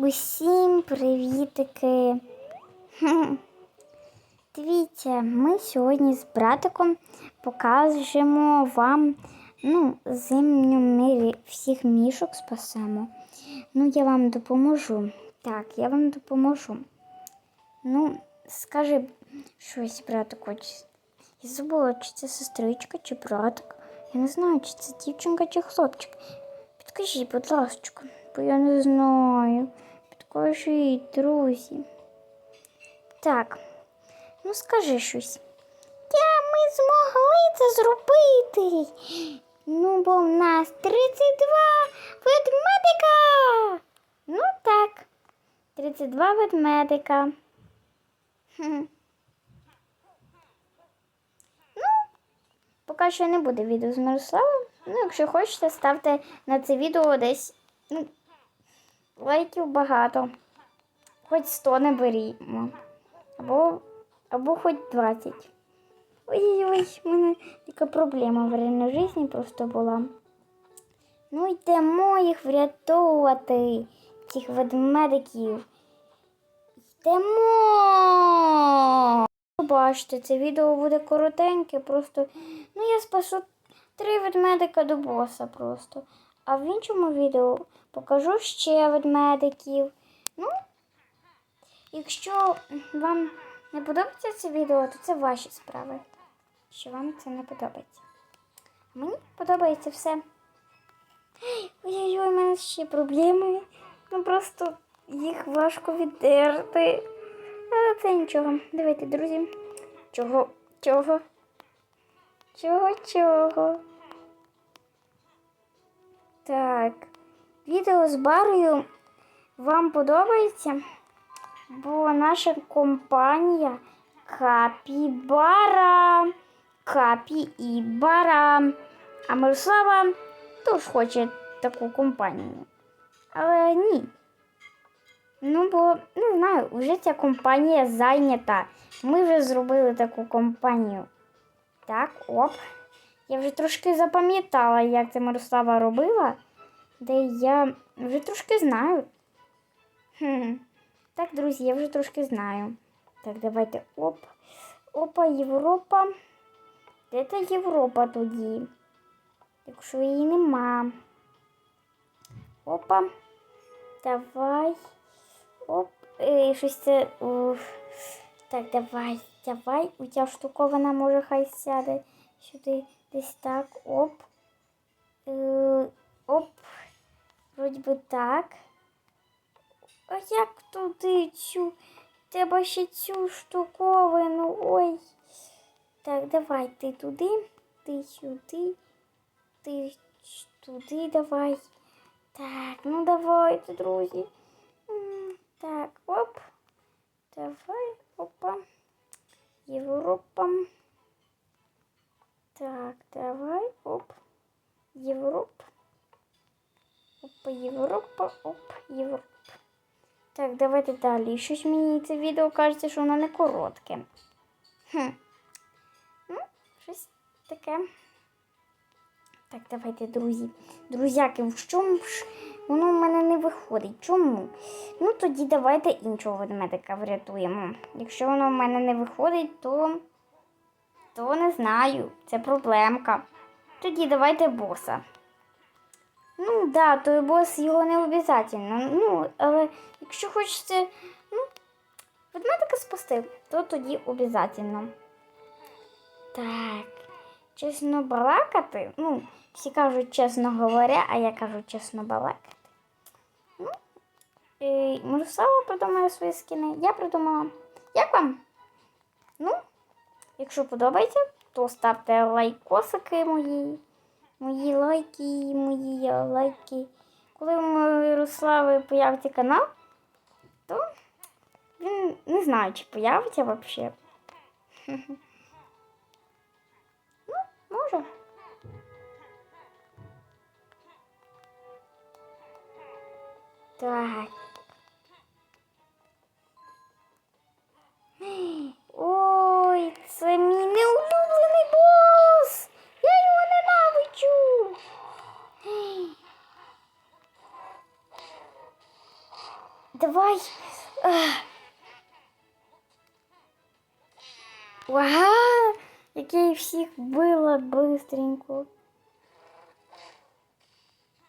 Усім привітики! Хм. Дивіться, ми сьогодні з братиком покажемо вам ну, зимню мирі всіх мішок спасемо. Ну, я вам допоможу. Так, я вам допоможу. Ну, скажи щось, братику. Я забула, чи це сестричка, чи братик. Я не знаю, чи це дівчинка, чи хлопчик. Підкажіть, будь ласка, бо я не знаю. Підкажіть, друзі. Так, ну скажи щось. Та ми змогли це зробити. Ну, бо в нас 32 ведмедика. Ну так, 32 ведмедика. Ну, поки що не буде відео з Мирославом. Ну, якщо хочете, ставте на це відео десь ну, лайків багато. Хоч 100 не берімо. Або, або хоч 20. Ой-ой-ой, в мене така проблема в реальній житті просто була. Ну йдемо їх врятовувати, цих ведмедиків. Йдемо. Бачите, це відео буде коротеньке, просто. Ну, я спасу три ведмедика до боса просто. А в іншому відео покажу ще ведмедиків. Ну, якщо вам не подобається це відео, то це ваші справи. Що вам це не подобається. Мені подобається все. Ой-ой-ой, у мене ще проблеми. Ну просто їх важко віддерти. Але це нічого. Давайте, друзі. Чого? Чого? Чого, чого? Так. Відео з барою вам подобається? Бо наша компанія Капібара. Капі і Бара. А Мирослава теж хоче таку компанію. Але ні. Ну, бо не знаю, вже ця компанія зайнята. Ми вже зробили таку компанію. Так, оп. Я вже трошки запам'ятала, як це Мирослава робила, де я вже трошки знаю. Хм. Так, друзі, я вже трошки знаю. Так, давайте оп. Опа, Європа. Де та Європа тоді? Якщо її нема. Опа. Давай. Оп. Е, щось це. Уф. Так, давай, давай. У ця штуковина може хай сяде сюди. Десь так. Оп. Е, оп. Вроді би так. А як туди цю? Треба ще цю штуковину. Ой. Так, давай ти туди, ти сюди, ти туди давай. Так, ну давайте, друзі. Так, оп. Давай, опа. Європа. Так, давай, оп. Європа. Опа, Європа, оп, Європа. Так, давайте далі. Щось мені відео кажеться, що воно не коротке. Хм. Ну, щось таке. Так, давайте, друзі. Друзяки, в чому ж воно в мене не виходить? Чому? Ну, тоді давайте іншого ведмедика врятуємо. Якщо воно в мене не виходить, то, то не знаю. Це проблемка. Тоді давайте боса. Ну, да, той бос його не обов'язково. Ну, але якщо хочете, ну, ведмедика спасти, то тоді обов'язково. Так, чесно балакати. Ну, всі кажуть чесно говоря, а я кажу чесно балакати. Ну, і Мирослава придумає свої скини. Я придумала. Як вам? Ну, якщо подобається, то ставте лайкосики мої. Мої лайки, мої лайки. Коли у Мирослави появиться канал, то він не знаю, чи появиться взагалі. Ну, може. Так. Ага, як я всіх била быстренько.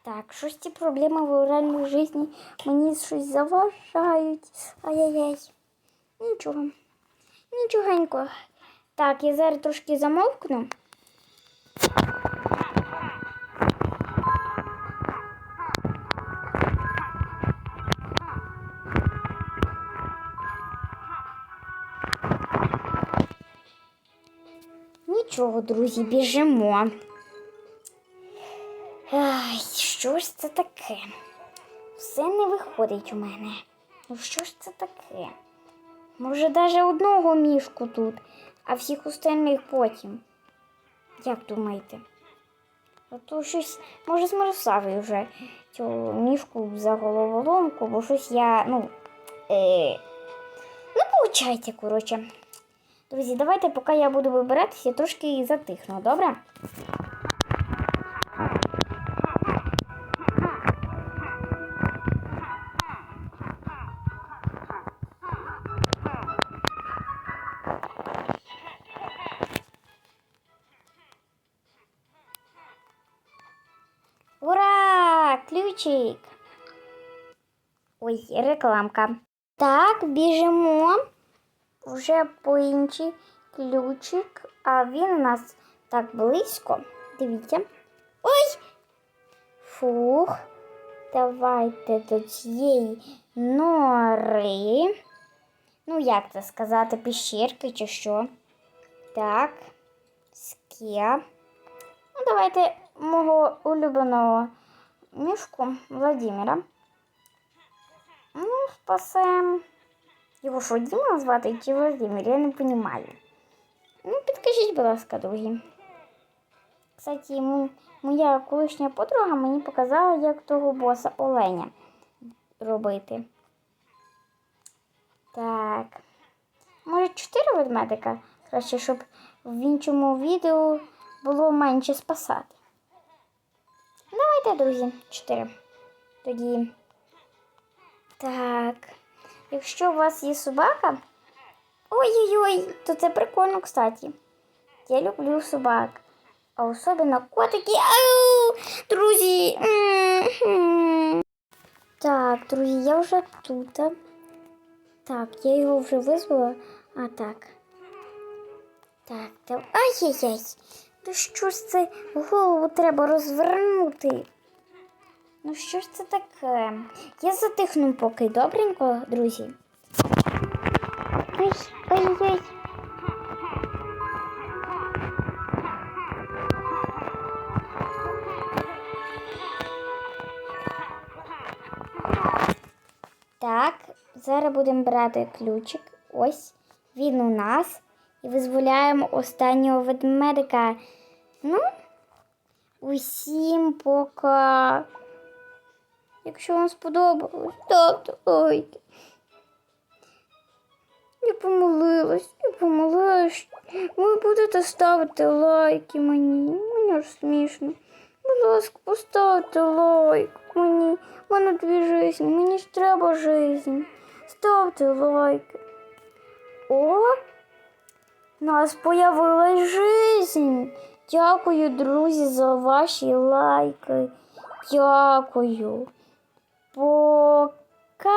Так, щось ці проблеми в реальній житті мені щось заважають. Ай-яй-яй. Нічого. Нічогенько. Так, я зараз трошки замовкну. Нічого, друзі, біжимо. Ай, що ж це таке? Все не виходить у мене. Ну що ж це таке? Може, навіть одного мішку тут, а всіх остальних потім. Як думаєте? А то щось, може, з Мирославою вже цю мішку за головоломку, бо щось я, ну. Е... Ну, получайте, коротше. Друзі, давайте, поки я буду вибиратися, трошки затихну, добре? Ура! Ключик! Ой, рекламка. Так, біжимо. Вже по інший ключик, а він у нас так близько. Дивіться. Ой! Фух. Давайте до цієї нори. Ну, як це сказати, піщерки чи що? Так. Ске. Ну, давайте мого улюбленого мішку Владимира. Ну, спасем. Його що, Діма звати чи Владимир? Я не розумію. Ну, підкажіть, будь ласка, друзі. Кстати, моя колишня подруга мені показала, як того боса оленя робити. Так. Може, чотири ведмедика? Краще, щоб в іншому відео було менше спасати. Давайте, друзі, чотири. Тоді. Так. Якщо у вас є собака. Ой-ой-ой, то це прикольно, кстати. Я люблю собак. А особливо котики. Ау! Друзі. Так, друзі, я вже тут. Так, я його вже визвала. А так. Так, так. Ай-яй-яй. Ну що ж це голову треба розвернути? Ну що ж це таке? Я затихну поки добренько, друзі. Ой, ой-ой. Так, зараз будемо брати ключик. Ось він у нас. І визволяємо останнього ведмедика. Ну, усім пока. Якщо вам сподобалось, ставте лайки. Я помолилась, я помолилась. Ви будете ставити лайки мені. Мені ж смішно. Будь ласка, поставте лайк мені. У мене дві житті, мені ж треба жизнь. Ставте лайки. О, у нас появилась жизнь. Дякую, друзі, за ваші лайки. Дякую. Пока!